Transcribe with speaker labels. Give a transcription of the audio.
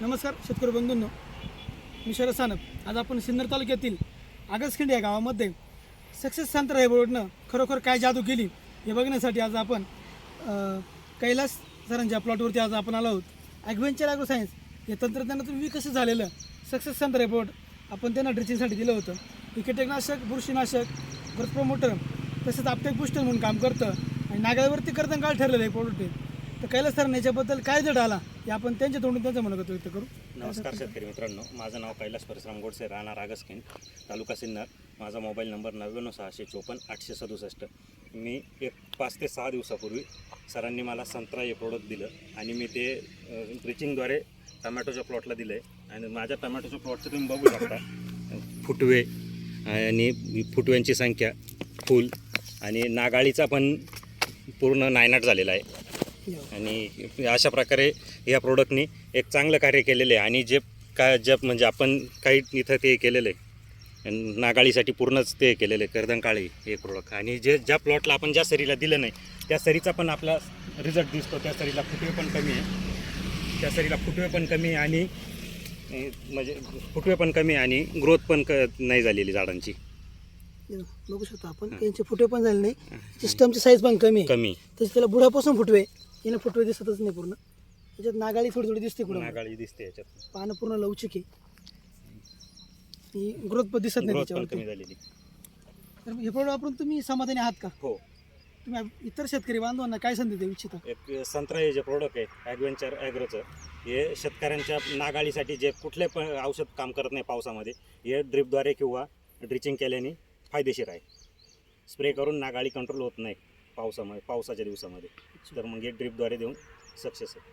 Speaker 1: नमस्कार शेतकरी बंधूंनो. मी शरद सानप. आज आपण सिन्नर तालुक्यातील आगसखिंड या गावामध्ये सक्सेस संत्रा हे बोर्डनं खरोखर काय जादू केली हे बघण्यासाठी आज आपण कैलास सरांच्या प्लॉटवरती आज आपण आलो आहोत. ॲग्वेंचर ॲग्रो सायन्स हे तंत्रज्ञानातून विकसित झालेलं सक्सेस संत्रा बोर्ड. आपण त्यांना ड्रिचिंगसाठी दिलं होतं. हे कीटकनाशक बुरशीनाशक ग्रोथ प्रमोटर तसंच आपटेक बुस्टर म्हणून काम करतं आणि नागावरती करतं काळ ठरलेलं आहे प्रोडक्ट आहे. तर कैलास सरांना याच्याबद्दल काय जड आला हे आपण त्यांच्या तोंडून त्यांचं मनोगत व्यक्त करू.
Speaker 2: नमस्कार शेतकरी मित्रांनो माझं नाव कैलास परशुराम गोडसे राणा आगसखिंड तालुका सिन्नर. माझा मोबाईल नंबर नव्याण्णव सहाशे चोपन्न आठशे सदुसष्ट. मी एक पाच ते सहा दिवसापूर्वी सरांनी मला संत्रा हे प्रोडक्ट दिलं आणि मी ते ब्रिचिंगद्वारे टमॅटोच्या प्लॉटला दिलं आहे आणि माझ्या टमॅटोच्या प्लॉटचं तुम्ही बघू शकता. फुटवे आणि फुटव्यांची संख्या फुल आणि नागाळीचा पण पूर्ण नायनाट झालेला आहे. आणि अशा प्रकारे या प्रोडक्टनी एक चांगलं कार्य केलेलं आहे. आणि जे काय जे म्हणजे आपण काही इथं ते केलेलं आहे. नागाळीसाठी पूर्णच ते केलेलं आहे. कर्दनकाळी हे प्रोडक्ट आणि जे ज्या प्लॉटला आपण ज्या सरीला दिलं नाही त्या सरीचा पण आपला रिझल्ट दिसतो. त्या सरीला फुटवे पण कमी आहे. त्या सरीला फुटवे पण कमी आहे आणि म्हणजे फुटवे पण कमी आहे आणि ग्रोथ पण क नाही झालेली झाडांची.
Speaker 1: बघू शकतो आपण. त्यांचे फुटवे पण झाले नाही. सिस्टमची साईज पण कमी आहे.
Speaker 2: कमी.
Speaker 1: तसे त्याला बुडापासून फुटवे. यानं फुटवे दिसतच नाही पूर्ण. त्याच्यात नागाळी थोडी थोडी दिसते कुठं.
Speaker 2: नागाळी दिसते याच्यात.
Speaker 1: पानं पूर्ण लवचिक आहे. ही ग्रोथ पण दिसत नाही
Speaker 2: ग्रोथ पण
Speaker 1: त्याच्यावरती.
Speaker 2: कमी झालेली.
Speaker 1: तर हे प्रोडक्ट वापरून तुम्ही समाधानी आहात का?
Speaker 2: हो.
Speaker 1: तुम्ही इतर शेतकरी बांधवांना काय संधी देऊ इच्छिता?
Speaker 2: एक संत्रा हे जे प्रोडक्ट आहे ॲडव्हेंचर ॲग्रोचं हे शेतकऱ्यांच्या नागाळीसाठी जे कुठले पण औषध काम करत नाही पावसामध्ये हे ड्रिपद्वारे किंवा ड्रिचिंग केल्याने फायदेशीर आहे. स्प्रे करून नागाळी कंट्रोल होत नाही. पावसामध्ये पावसाच्या दिवसामध्ये. तर मग हे ड्रिपद्वारे देऊन सक्सेस आहे.